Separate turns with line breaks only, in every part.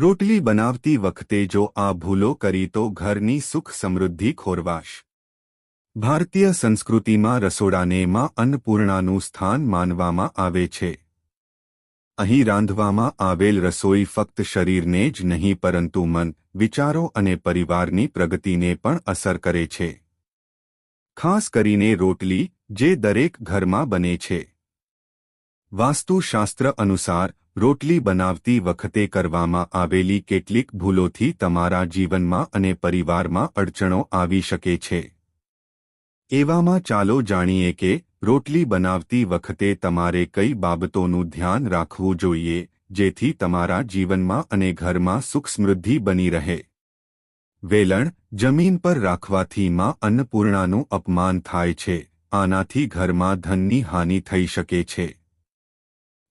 રોટલી બનાવતી વખતે જો આ ભૂલો કરી તો ઘરની સુખ સમૃદ્ધિ ખોરવાશ. ભારતીય સંસ્કૃતિમાં રસોડાને માં અન્નપૂર્ણાનું સ્થાન માનવામાં આવે છે. અહીં રાંધવામાં આવેલ રસોઈ ફક્ત શરીરને જ નહીં પરંતુ મન, વિચારો અને પરિવારની પ્રગતિને પણ અસર કરે છે. ખાસ કરીને રોટલી, જે દરેક ઘરમાં બને છે. વાસ્તુશાસ્ત્ર અનુસાર રોટલી બનાવતી વખતે કરવામાં આવેલી કેટલીક ભૂલોથી તમારા જીવનમાં અને પરિવારમાં અડચણો આવી શકે છે. એવામાં ચાલો જાણીએ કે રોટલી બનાવતી વખતે તમારે કઈ બાબતોનું ધ્યાન રાખવું જોઈએ, જેથી તમારા જીવનમાં અને ઘરમાં સુખ સમૃદ્ધિ બની રહે. વેલણ, જમીન પર રાખવાથી માં અન્નપૂર્ણાનું અપમાન થાય છે, આનાથી ઘરમાં ધનની હાનિ થઈ શકે છે.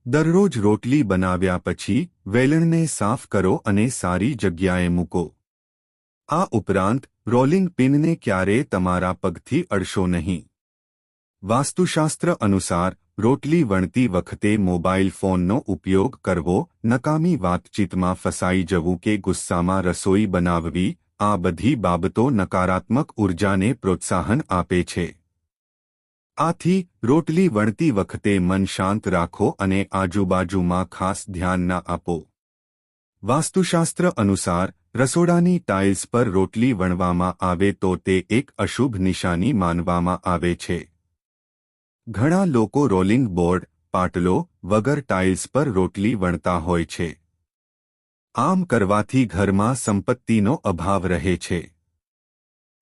દરરોજ રોટલી બનાવ્યા પછી વેલણને સાફ કરો અને સારી જગ્યાએ મૂકો. આ ઉપરાંત, રોલિંગ પિનને ક્યારે તમારા પગથી અડશો નહીં. વાસ્તુશાસ્ત્ર અનુસાર, રોટલી વણતી વખતે મોબાઈલ ફોનનો ઉપયોગ કરવો, નકામી વાતચીતમાં ફસાઈ જવું કે ગુસ્સામાં રસોઈ બનાવવી, આ બધી બાબતો નકારાત્મક ઉર્જાને પ્રોત્સાહન આપે છે. આથી રોટલી વણતી વખતે મન શાંત રાખો અને આજુબાજુમાં ખાસ ધ્યાન ના આપો. વાસ્તુશાસ્ત્ર અનુસાર, રસોડાની ટાઇલ્સ પર રોટલી વણવામાં આવે તો તે એક અશુભ નિશાની માનવામાં આવે છે. ઘણા લોકો રોલિંગ બોર્ડ, પાટલો વગર ટાઇલ્સ પર રોટલી વણતા હોય છે. આમ કરવાથી ઘરમાં સંપત્તિનો અભાવ રહે છે.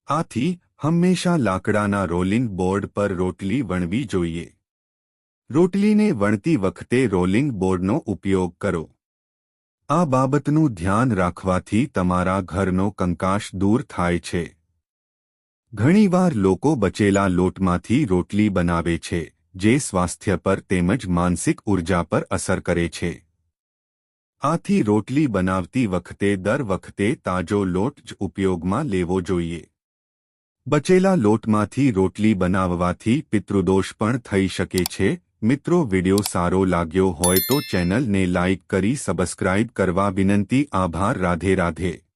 આથી હંમેશા લાકડાના રોલિંગ બોર્ડ પર રોટલી વણવી જોઈએ. રોટલીને વણતી વખતે રોલિંગ બોર્ડનો ઉપયોગ કરો. આ બાબતનું ધ્યાન રાખવાથી તમારા ઘરનો કંકાશ દૂર થાય છે. ઘણીવાર લોકો બચેલા લોટમાંથી રોટલી બનાવે છે, જે સ્વાસ્થ્ય પર તેમજ માનસિક ઊર્જા પર અસર કરે છે. આથી રોટલી બનાવતી વખતે દર વખતે તાજો લોટ જ ઉપયોગમાં લેવો જોઈએ. બચેલા લોટમાંથી રોટલી બનાવવાથી પિતૃદોષ પણ થઈ શકે છે. મિત્રો, વિડિયો સારો લાગ્યો હોય તો ચેનલને લાઇક કરી સબસ્ક્રાઇબ કરવા વિનંતી. આભાર. રાધે રાધે.